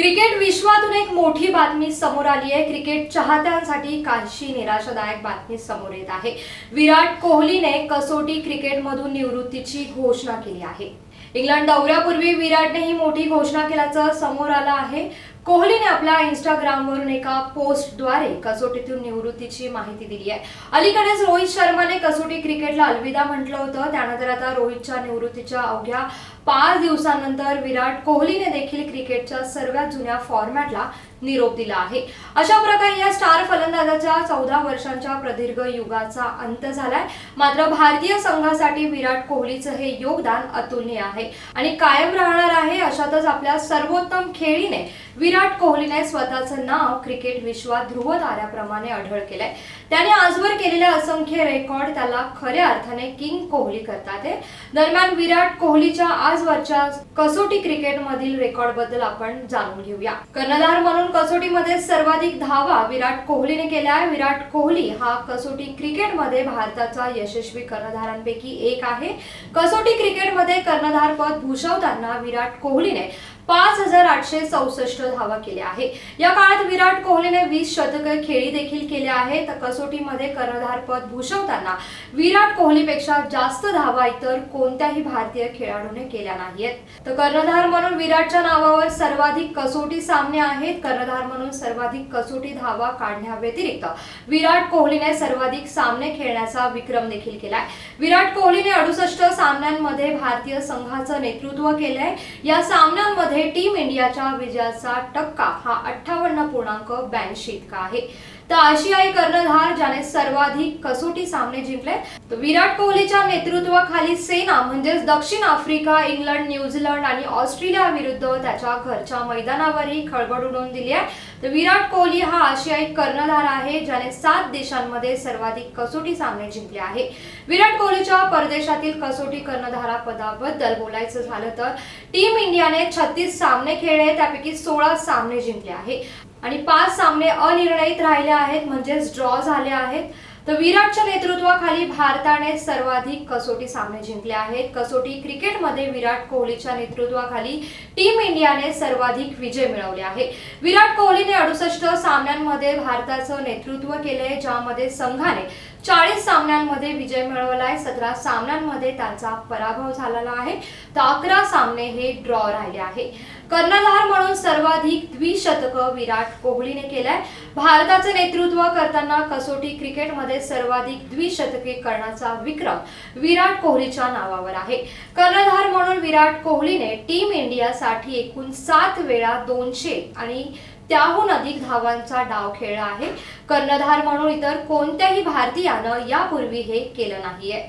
Cricket विश्वातून एक मोठी बातमी समोर आली आहे. क्रिकेट चाहत्यांसाठी काहीशी निराशादायक बातमी समोर येत आहे. विराट कोहलीने कसोटी क्रिकेटमधून निवृत्तीची घोषणा केली आहे. इंग्लंड दौऱ्यापूर्वी विराटने ही मोठी घोषणा केल्याचं समोर आलं आहे. कोहलीने आपल्या इंस्टाग्रामवरून एका पोस्टद्वारे कसोटीतून निवृत्तीची माहिती दिली आहे. अलीकडेच रोहित शर्माने कसोटी क्रिकेटला अलविदा म्हटलं होतं. त्यानंतर आता रोहितच्या निवृत्तीच्या अवघ्या पाच दिवसानंतर विराट कोहलीने देखील क्रिकेटच्या सर्वात जुन्या फॉर्मॅटला निरोप दिला आहे. अशा प्रकारे या स्टार फलंदाजाच्या चौदा वर्षांच्या प्रदीर्घ युगाचा अंत झालाय. मात्र भारतीय संघासाठी विराट कोहलीचं हे योगदान अतुलनीय आहे. आणि कायम राहणार आहे अशातच आपल्या सर्वोत्तम खेळीने विराट कोहलीने स्वतःचं नाव क्रिकेट विश्वात ध्रुव ताऱ्याप्रमाणे अढळ केलंय. त्याने आजवर केलेले असंख्य रेकॉर्ड त्याला खऱ्या अर्थाने किंग कोहली करतात आहे. दरम्यान विराट कोहलीच्या आज आजवरच्या कसोटी क्रिकेटमधील रेकॉर्डबद्दल आपण जाणून घेऊया. कर्णधार म्हणून कसोटीमध्ये सर्वाधिक धावा विराट कोहलीने केल्या आहे. विराट कोहली हा कसोटी क्रिकेटमध्ये भारताचा यशस्वी कर्णधारांपैकी एक आहे. कसोटी क्रिकेटमध्ये कर्णधारपद भूषवताना विराट कोहलीने पाच हजार आठशे चौसष्ट धावा केल्या आहे या काळात विराट कोहलीने वीस शतके खेळी देखील केल्या आहेत. तर कसोटीमध्ये कर्णधारपद भूषवताना विराट कोहलीपेक्षा जास्त धावा इतर कोणत्याही भारतीय खेळाडूने केल्या नाहीयेत. तर कर्णधार म्हणून विराटच्या नावावर सर्वाधिक कसोटी सामने आहेत. कर्णधार म्हणून सर्वाधिक कसोटी धावा काढण्याव्यतिरिक्त विराट कोहलीने सर्वाधिक सामने खेळण्याचा विक्रम देखील केलाय. विराट कोहलीने अडुसष्ट सामन्यांमध्ये भारतीय संघाचं नेतृत्व केलंय. या सामन्यांमध्ये टीम इंडियाच्या विजयाचा टक्का हा अठ्ठावन्न पूर्णांक ब्याऐंशी इतका आहे. तर आशियाई कर्णधार ज्याने सर्वाधिक कसोटी सामने जिंकले विराट कोहलीच्या नेतृत्वाखाली सेना म्हणजेच दक्षिण आफ्रिका इंग्लंड न्यूझीलंड आणि ऑस्ट्रेलिया विरुद्ध त्याच्या घरच्या मैदानावरही खळबळ उडवून दिली आहे. तर विराट कोहली हा आशियाई कर्णधार आहे ज्याने सात देशांमध्ये सर्वाधिक कसोटी सामने जिंकले आहे. विराट कोहलीच्या परदेशातील कसोटी कर्णधारा पदाबद्दल बोलायचं झालं तर टीम इंडियाने छत्तीस सामने खेळले त्यापैकी सोळा सामने जिंकले आहे. आणि पाच सामने अनिर्णयित राहिले आहेत म्हणजेच ड्रॉ झाले आहेत. तर विराटच्या नेतृत्वाखाली भारताने सर्वाधिक कसोटी सामने जिंकले आहेत. कसोटी क्रिकेटमध्ये विराट कोहलीच्या नेतृत्वाखाली टीम इंडियाने सर्वाधिक विजय मिळवले आहे. विराट कोहलीने अडुसष्ट सामन्यांमध्ये भारताचं नेतृत्व केलंय ज्यामध्ये संघाने चाळीस सामन्यांमध्ये विजय मिळवलाय. सतरा सामन्यांमध्ये त्यांचा पराभव झालेला आहे. तर अकरा सामने हे ड्रॉ राहिले आहे. कर्णधार म्हणून सर्वाधिक द्विशतक विराट कोहलीने केलंय. भारताचे नेतृत्व करताना कसोटी क्रिकेटमध्ये सर्वाधिक द्विशतके करण्याचा विक्रम विराट कोहलीच्या नावावर आहे. कर्णधार म्हणून विराट कोहलीने टीम इंडियासाठी एकूण सात वेळा दोनशे आणि त्याहून अधिक धावांचा डाव खेळला आहे. कर्णधार म्हणून इतर कोणत्याही भारतीयानं यापूर्वी हे केलं नाहीये.